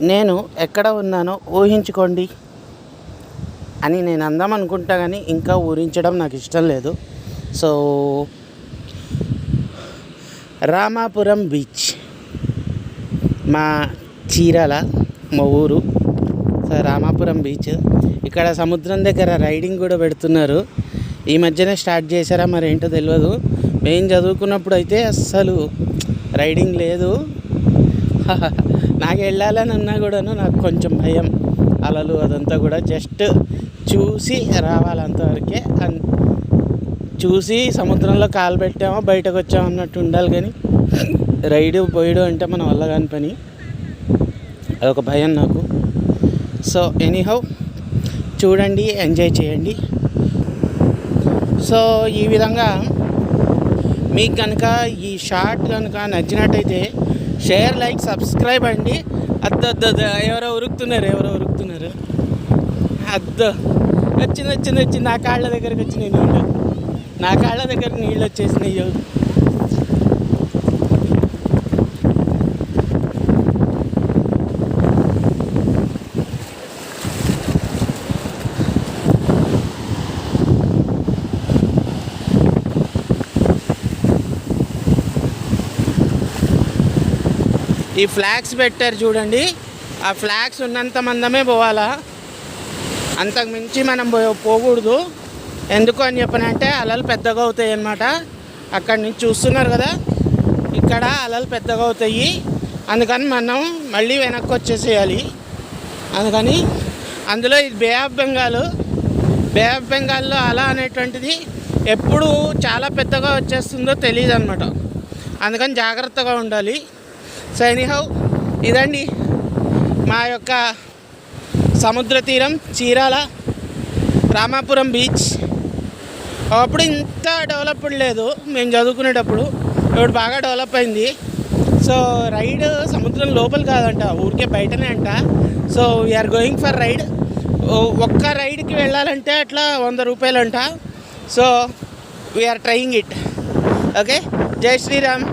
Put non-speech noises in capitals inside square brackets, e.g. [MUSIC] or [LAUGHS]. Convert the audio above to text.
నేను ఎక్కడ ఉన్నానో ఊహించుకోండి అని నేను అందాం అనుకుంటా కానీ ఇంకా ఊహించడం నాకు ఇష్టం లేదు. So Ramapuram beach. మా చీరాల మా ఊరు. So Ramapuram beach. ఇక్కడ సముద్రం దగ్గర రైడింగ్ కూడా పెడుతున్నారు. ఈ మధ్యనే స్టార్ట్ చేశారా మరి ఏంటో తెలియదు మేము చదువుకున్నప్పుడు అయితే అస్సలు రైడింగ్ లేదు. [LAUGHS] నాకు వెళ్ళాలని అన్నా కూడాను నాకు కొంచెం భయం. అలలు అదంతా కూడా జస్ట్ చూసి రావాలంతవరకే అండ్ చూసి సముద్రంలో కాలు పెట్టామో బయటకు వచ్చామో అన్నట్టు ఉండాలి కానీ రైడు పోయడం అంటే మన వల్ల కాని పని. అదొక భయం నాకు. సో ఎనీహౌ చూడండి ఎంజాయ్ చేయండి. సో ఈ విధంగా మీకు కనుక ఈ షార్ట్ కనుక నచ్చినట్టయితే షేర్ లైక్ సబ్స్క్రైబ్ అండి. అద్దద్దు ఎవరో ఉరుకుతున్నారు ఎవరో ఉరుకుతున్నారు. అద్దు. వచ్చింది వచ్చింది వచ్చింది. నా కాళ్ళ దగ్గరకు వచ్చినాయి నీళ్ళు. నా కాళ్ళ దగ్గర నీళ్ళు వచ్చేసినాయి ఈ ఫ్లాగ్స్ పెట్టారు చూడండి. ఆ ఫ్లాగ్స్ ఉన్నంత మందమే పోవాలా? అంతకు మించి మనం పో- పోకూడదు. ఎందుకు అని చెప్పనంటే అలలు పెద్దగా అవుతాయి అన్నమాట. అక్కడి నుంచి చూస్తున్నారు కదా? ఇక్కడ అలలు పెద్దగా అవుతాయి. అందుకని మనం మళ్ళీ వెనక్కి వచ్చేసేయాలి. అందుకని అందులో ఇది bay of Bengal bay of బెంగాల్లో అల అనేటువంటిది ఎప్పుడు చాలా పెద్దగా వచ్చేస్తుందో తెలియదు అనమాట అందుకని జాగ్రత్తగా ఉండాలి. సో ఎనీహౌ ఇదండి మా యొక్క సముద్ర తీరం చీరాల రామాపురం బీచ్. అప్పుడు ఇంత డెవలప్డ్ లేదు మేము చదువుకునేటప్పుడు. ఇప్పుడు బాగా డెవలప్ అయింది. సో రైడ్ సముద్రం లోపల కాదంట ఊరికే బయటనే అంట. So we are going for ride ఒక్క రైడ్కి వెళ్ళాలంటే అట్లా వంద రూపాయలు అంట so we are trying it okay జై శ్రీరామ్.